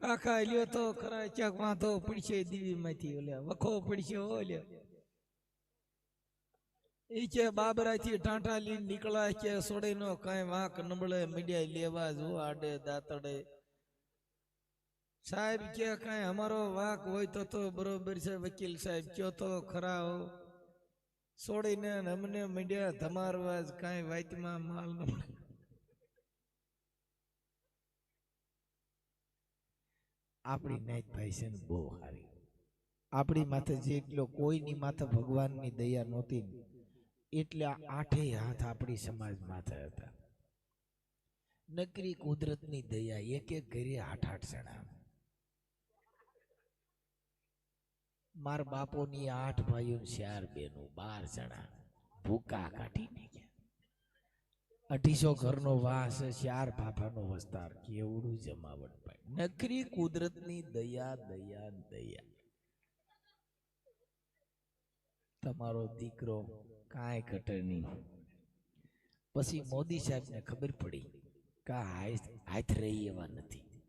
કાકા, લ્યો તો ખરા, ક્યાંક વાંધો પડશે દીવીમાંથી, ઓલે વખો પડશે, ઓલે. ઈ કે બાબરાથી ટાંટા લઈને નીકળા કે સોડે નો કાંઈ વાંક નબળે મીડિયા લેવા જો આડે દાતડે. સાહેબ કે કાંઈ અમારો વાંક હોય તો તો બરોબર છે, વકીલ સાહેબ કયો તો ખરા હો. સોડીને અમને મીડિયા ધમારવા જ કાંઈ વાતમાં માલ ન મળે. આપણી નાઈટ ભાઈ છે ને બહુ સારી. આપણી માથે જેટલો કોઈની માથે ભગવાનની દયા નહોતી એટલે આઠેય હાથ આપણી સમાજ માથે હતા. નકરી કુદરતની દયા એક એક ઘરે આઠ આઠ જણા માર બાપોની આઠ ભાઈઓ ચાર બેનો બાર જણા. ભૂકા કાઢી ગયા અઢીસો ઘરનો વાસ ચાર ભાભાનો વસ્તાર. કેવડું જમાવટ ભાઈ. નખરી કુદરતની દયા દયા દયા. તમારો દીકરો કાંઈ ઘટે નહીં. પછી મોદી સાહેબને ખબર પડી કે હાથ રહી એવા નથી.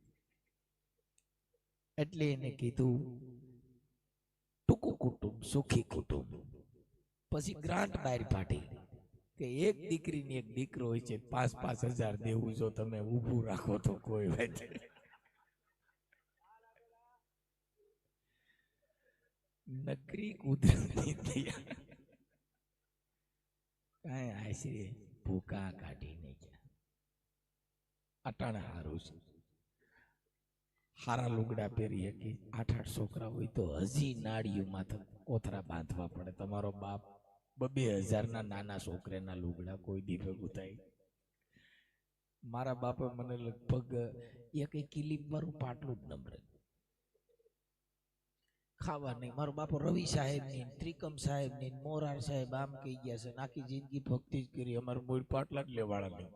એટલે એને કીધું ટૂંકું કુટુંબ સુખી કુટુંબ. પછી ગ્રાન્ટ બહાર પાડી. કે એક દીકરીને એક દીકરો હોય છે, પાંચ પાંચ હજાર દેવું જો તમે ઊભું રાખો તો કોઈ વાત નકરી કુદરતની દયા આશરે ભૂકા કાઢીને ગયા. અટાણે હારું છે. હારા લુગડા પહેરી શકી આઠ આઠ છોકરા હોય તો હજી નાળીઓમાં કોથરા બાંધવા પડે. તમારો બાપ બબે હજારના નાના છોકરાના લુગડા કોઈ દી ભેગું મારા બાપે મને લગભગ એક કિલી મારું પાટલું જ નંબર ખાવા નહીં. મારો બાપો રવિ સાહેબની ત્રિકમ સાહેબની મોરાર સાહેબ આમ કહી ગયા છે નાખી જિંદગી ભક્તિ જ કરી. અમારું મૂળ પાટલા જ લેવાળા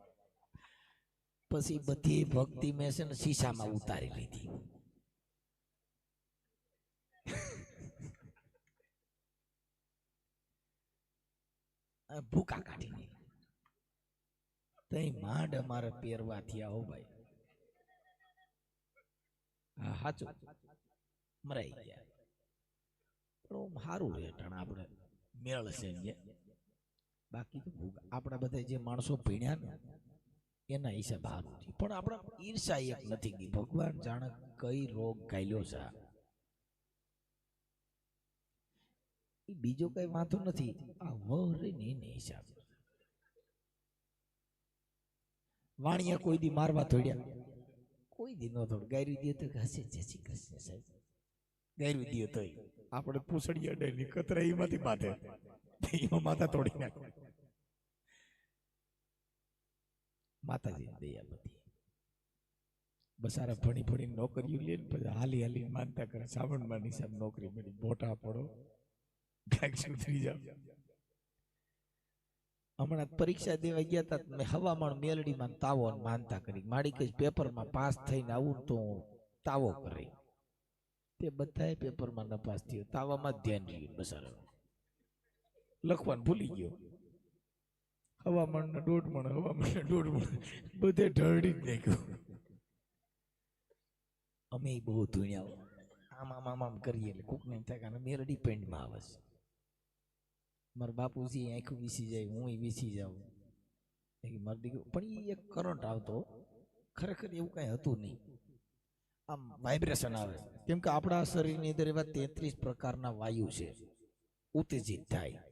પછી બધી ભક્તિ મેં છે ને શીશામાં ઉતારી લીધી. ભૂકા કાઢી તઈ માંડ અમારે પહેરવા થયા હો ભાઈ. હા સાચું મરાઈ ગયા. પણ ઓમ સારું રહે આપણે મેળ છે બાકી તો ભૂખ આપણા બધા જે માણસો પીણ્યા ને, એના હિસાબ સારું થયું. પણ આપણે ઈર્ષા એક નથી ગઈ. ભગવાન જાણે કઈ રોગ ગાયલો છે બીજો કઈ વાંધો નથી. આ વરે ને એને હિસાબ. વાણિયા કોઈ દી મારવા થોડ્યા કોઈ દી નો થોડ ગાયરી દે તો જય શ્રી કૃષ્ણ સાહેબ. ગાયરી દે તો આપણે પૂછડી અડે ની કતરા એમાંથી માથે એમાં માથા તોડી નાખે. માતાજી દયા બધી. બસારા ભણી ભણી નોકરીઓ લે ને પછી હાલી હાલી માનતા કરે. સાવણમાં નિશાન નોકરી મળી. મોટા પડો. કાંઈક થઈ જાવ હમણાં પરીક્ષા દેવા ગયા હતા મેં હવામાન મેલડીમાં તાવો માનતા કરી. માડી કઈ પેપરમાં પાસ થઈને આવું તો હું તાવો કરી. તે બધાએ પેપરમાં નપાસ થયો. તાવામાં ધ્યાન રહ્યું બસ લખવાનું ભૂલી ગયો. હવામાનના દોઢ મણ હવામાન દોઢ મણ. બધે ઢળી જ નાખ્યું. અમે બહુ ધૂણ્યા આમ આમ આમ આમ કરીએ એટલે કોક નહીં થાય કારણ મેરડી પેન્ટમાં આવે છે. મારા બાપુજી આંખું વીસી જાય હું વીસી જાઉં. માર દીકરો, પણ એ એક કરંટ આવતો, ખરેખર એવું કાંઈ હતું નહીં. આમ વાઇબ્રેશન આવે. કેમ કે આપણા શરીરની અંદર એવા તેત્રીસ પ્રકારના વાયુ છે. ઉત્તેજિત થાય.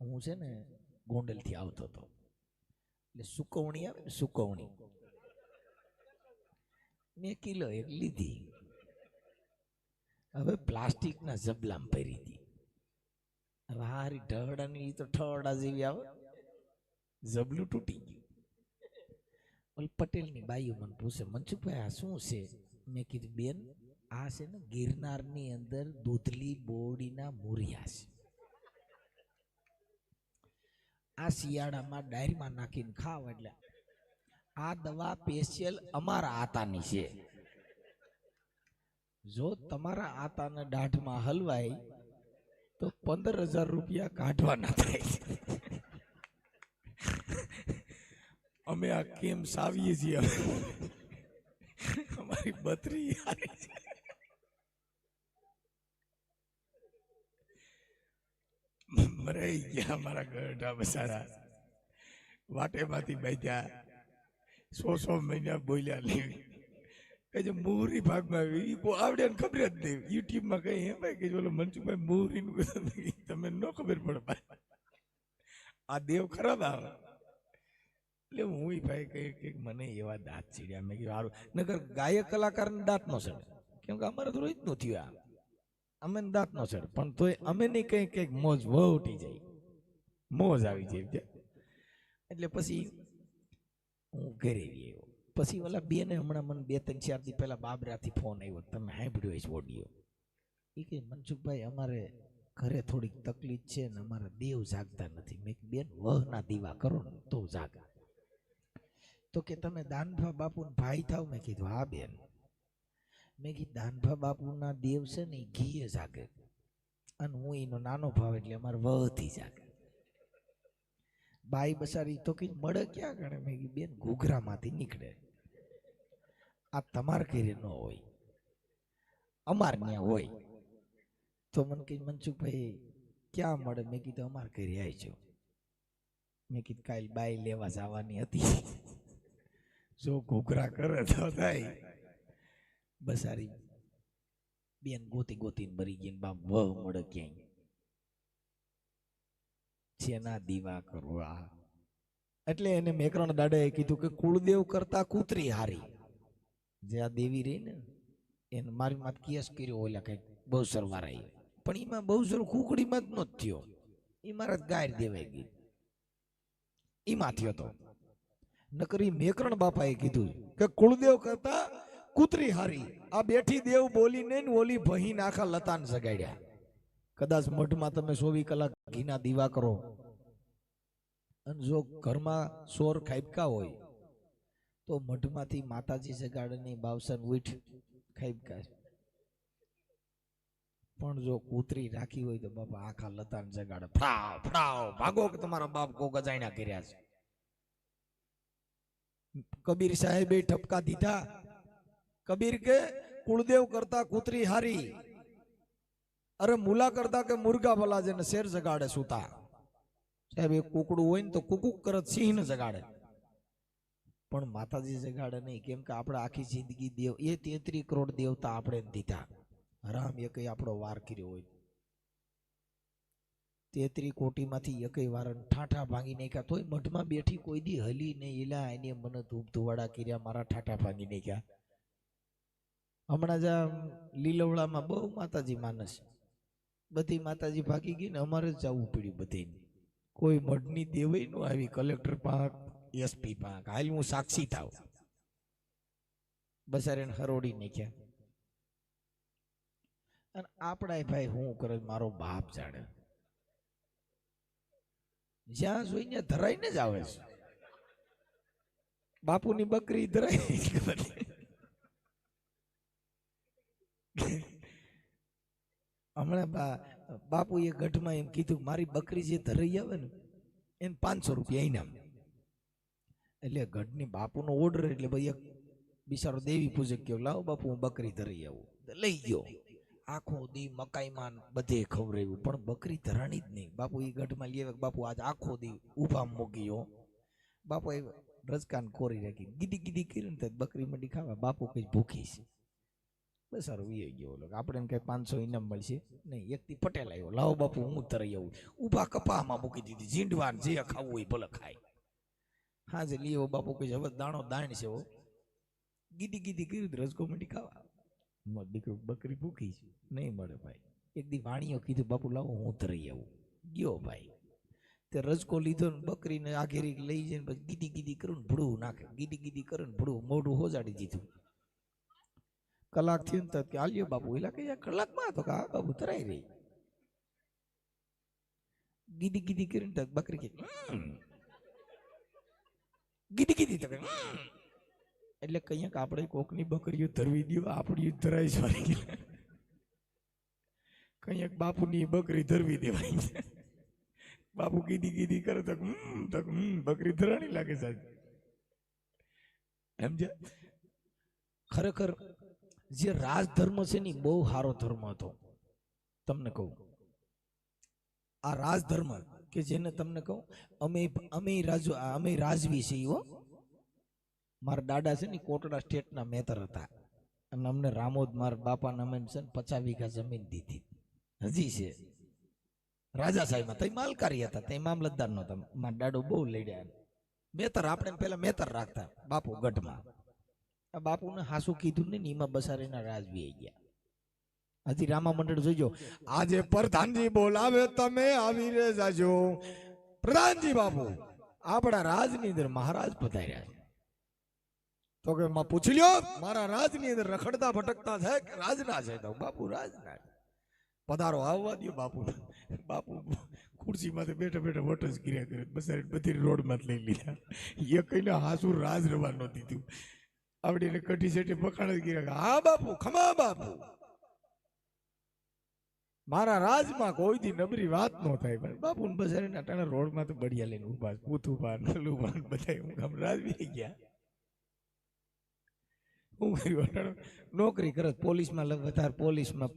હું છે ને ગોંડલથી આવતો હતો. એટલે સુકવણી આવે ને સુકવણી. મેં કિલો એક લીધી. હવે પ્લાસ્ટિકના જબલામાં ભરી હવે હારી ઢળડાની તો ઠળડા જેવી આવે. જબલું તૂટી ગયું. ઓલી પટેલની બાઈઓ મને પૂછે, મનસુખભાઈ, આ શું છે? મેં કીધું, બેન, આ છે ને ગિરનારની અંદર દૂધલી બોડીના મૂરિયા છે. આ શિયાળામાં ડાયરીમાં નાખીને ખાવ એટલે, આ દવા સ્પેશિયલ અમારા આતાની છે. જો તમારા આતાના દાઢમાં હલવાય તો પંદર હજાર રૂપિયા કાઢવાના થાય અમે આ કેમ સાવીએ છીએ અમારી મારી બત્રી મરાઈ ગયા મારા ગઢા બસારા વાટેમાંથી બેઠ્યા સો સો મહિના બોલ્યા નહીં કે જે મોહરી ભાગમાં આવી એ આવડે ને ખબર જ નહીં યુટ્યુબમાં કઈ એમ કે ઓલો મનસુખભાઈ હતા. તમને ન ખબર પડે ભાઈ. આ દેવ ખરાબ આવે. એટલે હું ભાઈ કઈ કંઈક મને એવા દાંત ચીડ્યા. મેં કીધું સારું નગર ગાયક કલાકારને દાંત નો ચડે. કેમ કે અમારે તો રોજનું થયું આ. અમે દાંત નો ચડે. પણ તોય અમે નહીં કઈ કંઈક મોજ વહુટી જાય. મોજ આવી જાય. એટલે પછી હું ઘરે આવ્યો પછી ઓલા બેને હમણાં મને બે ત્રણ ચાર દી પહેલાં બાબરાથી ફોન આવ્યો તમે સાંભળ્યો હશે ઓડિયો એ કે, મનસુખભાઈ, અમારે ઘરે થોડીક તકલીફ છે ને અમારા દેવ જાગતા નથી. મેં બેન, વહના દીવા કરો ને તો જાગે. તો કે, તમે દાનભા બાપુના ભાઈ થાવ? મેં કીધું, હા, બેન. મેં કીધું, દાનભા બાપુના દેવ છે ને એ ઘીએ જાગે અને હું એનો નાનો ભાવ એટલે અમારે વહથી જાગે. બાઈ બસારી તો કઈ મળે ક્યાં ગણે? મેં બેન, ઘૂઘરામાંથી નીકળે. આ તમાર ઘરે ન હોય. અમાર ત્યાં હોય. તો મને કહી મનસુખભાઈ ક્યાં મળે? મેં કીધું અમાર ઘરે આવજો મેં કીધું કાલ બાઈ લેવા જવાની હતી. જો ઘૂઘરા કરે તો થાય. બસારી બેન ગોતી ગોતીને મરી ગઈ બાપ વહ મળે ક્યાંય. જેના દીવા કરવા. એટલે એને મેકરણ દાદાએ કીધું કે કુળદેવ કરતા કૂતરી હારી. જે આ દેવી રહી ને, એને મારી માત કેસ કર્યો ઓલા કંઈક બહુ સરવારાઈ પણ એમાં બહુ સર કુકડીમાં જ થયો. એ મારા ગાય દેવાઈ ગઈ. એમાં થયો તો નકરી મેકરણ બાપાએ કીધું કે કુળદેવ કરતા કૂતરી હારી. આ બેઠી દેવ બોલીને ને ઓલી ભહીન આખા લતાન સગાડ્યા. કદાચ મઢમાં તમે ચોવીસ કલાક ઘીના દીવા કરો. અને જો ઘરમાં સોર ખાઈપકા હોય તો મઢમાંથી માતાજી જગાડની બાવસન ઉઠ ખાઈબકા છે. પણ જો કૂતરી રાખી હોય તો બાપા આખા લતાન જગાડે. ફ્રાવ ફ્રાવ, ભાગો કે તમારા બાપ કો ગજાણ્યા કર્યા છે. કબીર સાહેબે ઠપકા દીધા. કબીર કે, કુળદેવ કરતા કૂતરી હારી. અરે મુલા કરતા કે મુર્ગા ભલા જેને શેર જગાડે સુતા. સાહેબ એ કુકડું હોય ને તો કુકુક કરત સિંહ ને જગાડે. પણ માતાજી જગાડે નહીં. કેમ કે આપણે આખી જિંદગી દેવ, એ તેત્રી કરોડ દેવતા આપણે દીધા. રામ એકય આપણો વાર કર્યો હોય. તેત્રી કોટીમાંથી એકય વાર ઠાઠા ભાંગી નાખ્યા. તોય મઢમાં બેઠી કોઈ દી હલી નહીં. એલા એને મને ધૂપ ધુવાડા કર્યા, મારા ઠાઠા ભાંગી નાખ્યા. હમણાં જ લીલવડામાં બહુ માતાજી માનસ. બધી માતાજી ભાગી ગઈ ને અમારે જ જવું પડ્યું બધીને કોઈ મઢની દેવાય નો આવી. કલેક્ટર પાક એસપી પાક હાલ હું સાક્ષી થાવ બસારે હરોડી નાખ્યા. અને આપણા ભાઈ હું કરે મારો બાપ જાણે. જ્યાં જોઈને ધરાઈને જ આવે છે. બાપુની બકરી ધરાઈ હમણાં બા, બાપુએ ગઢમાં એમ કીધું મારી બકરી જે ધરાઈ આવે ને, એને પાંચસો રૂપિયા ઇનામ એટલે ગઢની બાપુનો ઓર્ડર એટલે ભાઈ એક બિચારો દેવી પૂજક કયો લાવો બાપુ, હું બકરી ધરી આવું. લઈ ગયો. આખો દી મકાઈમાં બધે ખવરાયું પણ બકરી ધરાણી જ નહીં. બાપુ એ ગઢમાં લઈ બાપુ આજ આખો દી ઊભા મૂક્યો. બાપુ એ રજકાન કોરી રાખી ગીધી ગીધી કરીને તો બકરી મંડી ખાવા, બાપુ કઈ ભૂખી છે. બસ સારું વી ગયો. ઓલો, આપણે એમ કઈ પાંચસો ઇનામ મળશે? નહીં એકથી પટેલ આવ્યો. લાવો બાપુ, હું તરાઈ આવું. ઊભા કપામાં મૂકી દીધી જીંડવાન જે ખાવું હોય ભલે ખાય. હા જે લીવો બાપુ કઈ હવે દાણો દાણ છે હો. ગીધી કીધું કર્યું રસકો મંડી ખાવા. દીકરો બકરી ભૂખી છે. નહીં મળે ભાઈ. એક દી વાણીઓ કીધું બાપુ લાવો હું તરાઈ આવું. ગયો ભાઈ. તે રજકો લીધો ને બકરીને આઘેરી લઈ જઈને પછી ગીધી ગીધી કરું ને ભડું નાખે. ગીધી ગીધી કરું ને ભડું મોઢું હોજાડી દીધું. કલાક થયું તો કે આલ્યો બાપુ એલા કે કલાકમાં તો કે હા બાપુ તરાઈ રહી. ગીધી ગીધી કરીને બકરી કે "હમ." ગીડી ગીડી કે એટલે કંઈક આપણે કોકની બકરીઓ ધરવી દો આપણી ધરાઈ સોરી કંઈક બાપુની બકરી ધરવી દેવાય બાપુ કીધી કીધી કરે તક "હમ," તો "હમ, બકરી ધરાણી લાગે સાહેબ. સમજ્યા ખરેખર જે રાજધર્મ છે ને બહુ સારો ધર્મ હતો. તમને કહું. આ રાજધર્મ કે જેને તમને કહું અમે અમે રાજુ અમે રાજવી છીએ હો. મારા દાદા છે ને કોટડા સ્ટેટના મેતર હતા. અને અમને રામોદ મારા બાપાને અમે છે ને પચાસ વીઘા જમીન દીધી. હજી છે. રાજા સાહેબમાં તઈ માલકારી હતા તઈ મામલતદાર નહોતા. મારા દાડો બહુ લડ્યા મેતર, આપણે પેલા મેતર રાખતા, બાપુ ગઢમાં. આ બાપુને હાસુ કીધું ને ને એમાં બસારીના રાજવી આવી ગયા. હજી રામા મંડળ જોઈજો આજે પ્રધાનજી બોલાવે, તમે આવી રે જાજો. પ્રધાનજી બાપુ, આપણા રાજની અંદર મહારાજ પધાર્યા છે. તો કે માં પૂછી લ્યો, મારા રાજની અંદર રખડતા ભટકતા છે કે રાજના છે? તો બાપુ રાજના. પધારો, આવવા દો બાપુ. બાપુ ખુરશીમાંથી બેઠા બેઠા વટ જ કર્યા કરે. બસારી બધી રોડમાં લઈ લીધા. એ કઈને હાસુ રાજ રવા ન દીધું આવડીને કઢી સેટી બખાણ જ કર્યા હા બાપુ, ખમા બાપુ. મારા રાજમાં કોઈ દી નબરી વાત ન થાય પણ બાપુ બસારીના ટાણે રોડમાં તો બળિયા લઈને ઊભા છે. ઊભા નલું ને બધા હું ગામ રાજવી ગયા. હું નોકરી કરે, પોલીસમાં વધારે પોલીસમાં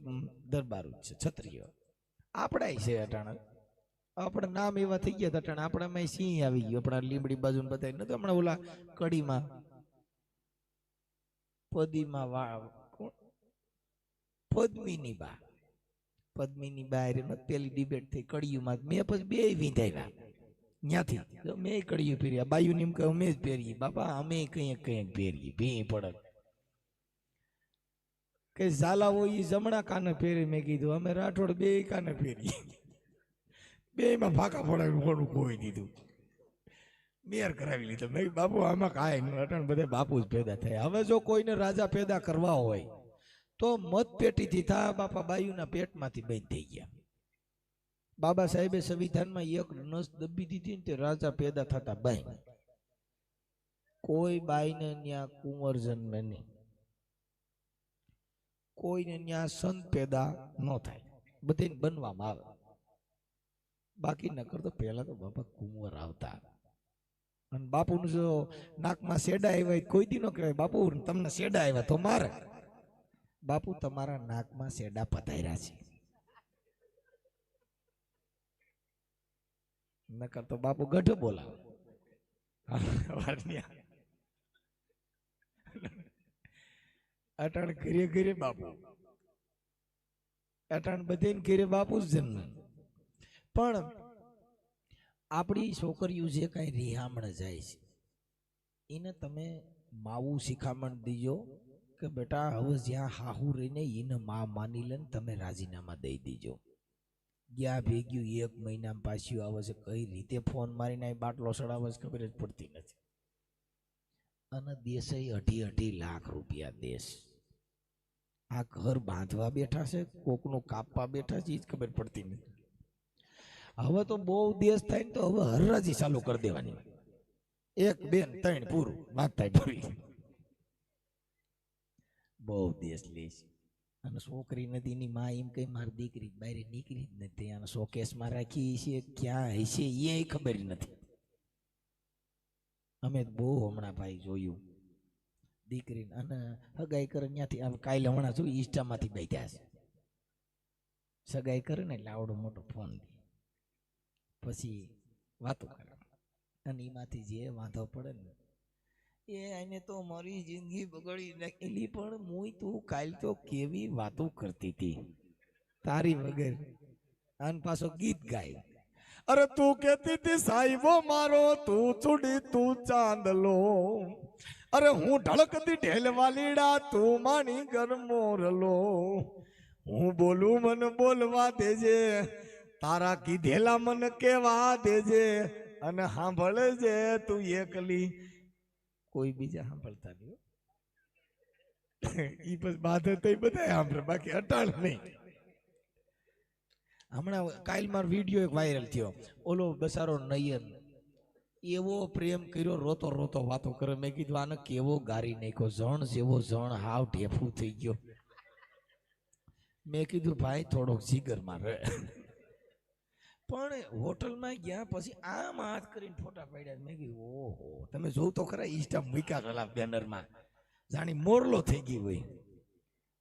દરબાર છે, છત્રીઓ. આપણાય છે, અટાણા. આપણે નામ એવા થઈ ગયા અટાણે, આપણામાં સિંહ આવી ગયો આપણા લીમડી બાજુ બધા નથી હમણાં ઓલા કડીમાં, પદીમાં વા? પદ્મિની બા. પદ્મિની બા હારે પેલી ડિબેટ થઈ કડિયુમાં મેં પછી બે વિંધાવ્યા ત્યાંથી મેં કડિયું પહેર્યા બાયું નિમ કે અમે જ પહેરીએ. બાપા, અમે કંઈક કંઈક પહેરીએ. ભી પડક કે ઝાલા હોય એ જમણા કાને ફેરી? મેં કીધું, અમે રાઠોડ બે કાને ફેરી. બે માં ફાકા ફોડાવી ફોડું કોઈ દીધું. મેયર કરાવી લીધો. મેં બાપુ, આમાં કાંઈ નહીં. અટણ બધે બાપુ જ પેદા થાય. હવે જો કોઈને રાજા પેદા કરવા હોય, તો મત પેટીથી થા બાપા બાયુના પેટમાંથી બંધ થઈ ગયા. બાબા સાહેબે સંવિધાનમાં એક નસ દબી દીધી ને તે રાજા પેદા થતા બાઈ કોઈ બાઈને ત્યાં કુંવર જન્મે નહીં. કોઈને ત્યાં સંત પેદા ન થાય. બધે બનવામાં આવે. બાકી નકર તો પહેલા તો બાપા કુંવર આવતા. અને બાપુનું જો નાકમાં શેડા આવ્યા કોઈ દી ન કહેવાય, બાપુ, તમને શેડા આવ્યા તો મારે. બાપુ તમારા નાકમાં શેડા પધાર્યા છે. નકર તો બાપુ ગઢ બોલાવે. અટાણ ઘરે ઘરે બાપુ. અટાણ બધે ઘરે બાપુ જ જન્મ. પણ આપણી છોકરીઓ જે કાંઈ રિહામણ જાય છે, એને તમે માવું શિખામણ દીજો કે બેટા હવે જ્યાં હાહુ રહીને એને મા માની લે તમે રાજીનામા દઈ દીજો. ગયા ભેગ્યું એક મહિનામાં પાછું આવે છે, કઈ રીતે ફોન મારીને બાટલો સડાવે છે ખબર જ પડતી નથી. અને દેશે અઢી અઢી લાખ રૂપિયા દેશ. આ ઘર બાંધવા બેઠા છે, કોકનું કાપવા બેઠા છે એ જ ખબર પડતી નથી. હવે તો બહુ દેશ થાય તો હવે હરરાજી ચાલુ કરી દેવાની. એક બેન ત્રણ પૂરું, વાત થાય પૂરી. બહુ દેશ લે છે. અને છોકરી નથી એની માં એમ કઈ મારી દીકરી બહાર નીકળી જ નથી. અને શોકેસમાં રાખી છે, ક્યાં હશે એ ખબર નથી. અમે બહુ હમણાં ભાઈ જોયું. દીકરી અને સગાઈ કરે ત્યાંથી આમ કાલે હમણાં શું ઇન્સ્ટામાંથી બેઠ્યા છે. સગાઈ કરે ને એટલે આવડો મોટો ફોન દે. પછી વાતો કરે. અને એમાંથી જે વાંધો પડે ને, એ એને તો મારી જિંદગી બગડી નાખેલી, પણ હું તું કાલ તો કેવી વાતો કરતી હતી. તારી વગર. અને પાછો ગીત ગાય. અરે તું કેતી હતી સાહેબો મારો, તું ચૂડી તું ચાંદલો. અરે હું ઢળકતી ઢેલવાલીડા, તું માણી ગરમોરલો હું બોલું મન બોલવા દેજે, તારા કીધેલા મન કેવા દેજે, અને સાંભળે છે તું એકલી. કોઈ બીજા સાંભળતા નહીં એ બસ બાધે તો બધા સાંભળે, બાકી અટાણ નહીં. હમણાં કાલ માર વીડિયો એક વાયરલ થયો. ઓલો બસારો નયન, એવો પ્રેમ કર્યો, રોતો રોતો વાતો કરે મેં કીધું, આને કેવો ગારી નાખ્યો? જણ જેવો જણ, હાવ ઢેફું થઈ ગયો. મેં કીધું, ભાઈ, થોડોક જીગરમાં રહે. પણ હોટલમાં ગયા પછી આમ હાથ કરીને ફોટા પાડ્યા. મેં કીધું, ઓહો, તમે જોવું તો ખરા ઇન્સ્ટા મૂક્યા પેલા બેનરમાં જાણી મોરલો થઈ ગઈ હોય.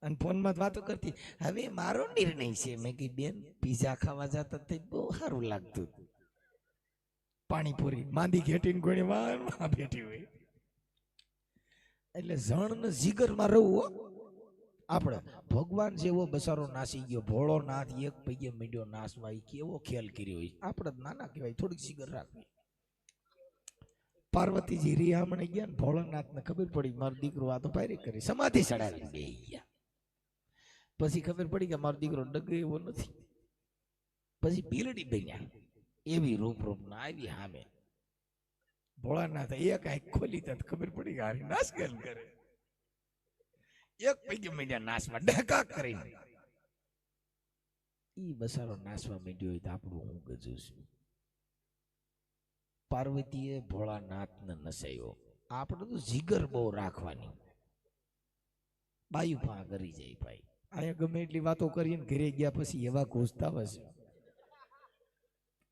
અને ફોનમાં વાતો કરતી. હવે મારો નિર્ણય છે. મેં કીધું, બેન પીઝા ખાવા જતા તે બહુ સારું લાગતું. હતું." પાણીપુરી. માંદી ઘેટીને કોણી વારમાં બેઠી હોય. એટલે જણને જીગરમાં રહું આપણે ભગવાન જેવો બસારો નાસી ગયો. ભોળો નાથ એક પૈયે મીડ્યો નાસવા. ઈ કેવો ખ્યાલ કર્યો હોય. આપણે નાના કહેવાય. થોડીક જીગર રાખવી. પાર્વતીજી રિયામણે ગયા ને ભોળોનાથને ખબર પડી, મારો દીકરો આ તો પાયરી કરી. સમાધિ ચડાવી બે ગયા. પછી ખબર પડી કે મારો દીકરો ડગે એવો નથી. પછી પીલડી બન્યા. એવી રૂપ ના આવી સામે. ભોળાનાથ એક આંખ ખોલી તો ખબર પડી કે હારી નાશ કેમ કરે? એક પૈકી મીડિયા નાશમાં ડકા કરી ઈ બસારો નાશવા માંડ્યો હોય તો આપણું હું ગજું છું? પાર્વતીએ ભોળાનાથને નસાયો આપણે તો જીગર બહુ રાખવાની. બાયુ ફા કરી જાય ભાઈ. અહીંયા ગમે એટલી વાતો કરીને ઘરે ગયા પછી એવા ઘોસતા હશે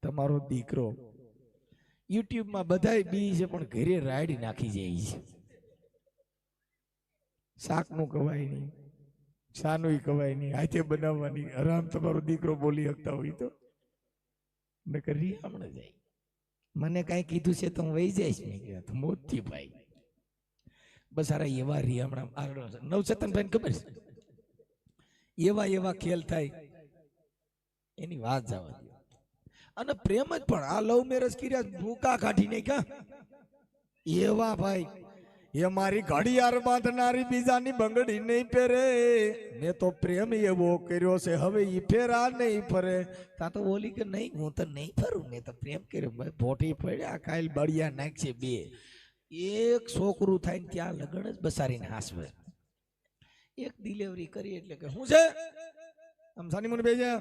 તમારો દીકરો યુટ્યુબમાં બધાય બી છે પણ ઘરે રાઈડ નાખી જાય છે. શાકનું કવાય નહીં શાનું કવાય નહીં, હાથે બનાવવાની, આરામ તમારો દીકરો બોલી શકતા હોય તો. મેં કરી હમણાં જાય. મને કાંઈ કીધું છે તો હું વહી જઈશ, મેં કીધું મોતી ભાઈ. બસ અરે એવા રી હમણાં નવચેતનભાઈ ખબર છે? એવા એવા ખેલ થાય. એની વાત જવા દો અને પ્રેમ જ પણ, આ લવ મેરેજ કર્યા ભૂકા કાઢીને કા એવા ભાઈ, એ મારી ઘડિયાળ બાંધનારી બીજાની બંગડી નહીં પહેરે. મેં તો પ્રેમ એવો કર્યો છે, હવે ઈ ફેરા નહીં ફરે. તા તો બોલી કે, નહીં, હું તો નહીં ફરું, મેં તો પ્રેમ કર્યો. ભાઈ ભોટી પડ્યા કાલ બળિયા નાખશે બે. એક છોકરું થાય ત્યાં લગન જ બસારીને હાસવે. એક ડિલિવરી કરી એટલે કે શું છે? આમ સાની મને બેજા,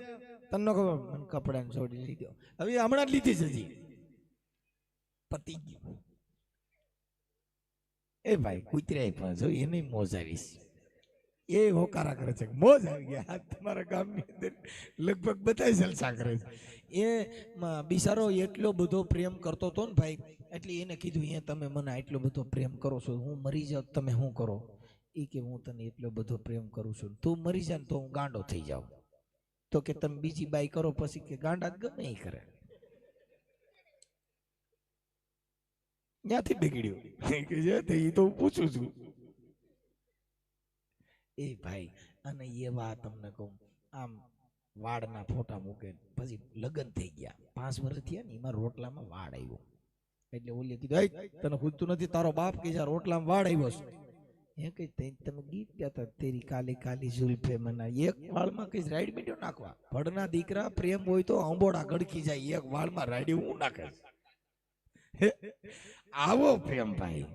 તને ખબર, મને કપડાને છોડી લીધો. હવે હમણાં જ લીધી છે હજી પતી ગયું. એ ભાઈ કુતરાય પણ જો એને મોજ આવીશ એ હોકારા કરે છે. મોજ આવી ગયા તમારા ગામની અંદર લગભગ બધા જલસા કરે છે. એ બિચારો એટલો બધો પ્રેમ કરતો હતો ને ભાઈ, એટલે એને કીધું એ તમે મને આટલો બધો પ્રેમ કરો છો. હું મરી જાઉં તમે શું કરો? એ કે હું તને એટલો બધો પ્રેમ કરું છું તું મરી જાય તો હું ગાંડો થઈ જાઉં. તો કે તમે બીજી બાઈ કરો પછી કે ગાંડા ગમે એ કરે. ત્યાંથી બગડ્યું. કે જે એ તો હું પૂછું છું. એ ભાઈ, અને એવા તમને કહું, આમ વાડના ફોટા મૂકે પછી લગ્ન થઈ ગયા. પાંચ વર્ષ થયા ને એમાં રોટલામાં વાળ આવ્યો. એટલે ઓલી કીધું તને પૂછતું નથી, તારો બાપ કે રોટલામાં વાળ આવ્યો છે? એ કઈ તમે ગીત ગાતા તેરી કાલી કાલી ઝુલ્ફે મના એક વાળમાં કઈ રાઈડ મીડિયો નાખવા. ભડના દીકરા પ્રેમ હોય તો અંબોડા ગડકી જાય, એક વાળમાં રાઈડ હું નાખે આવો પ્રેમ ભાઈ.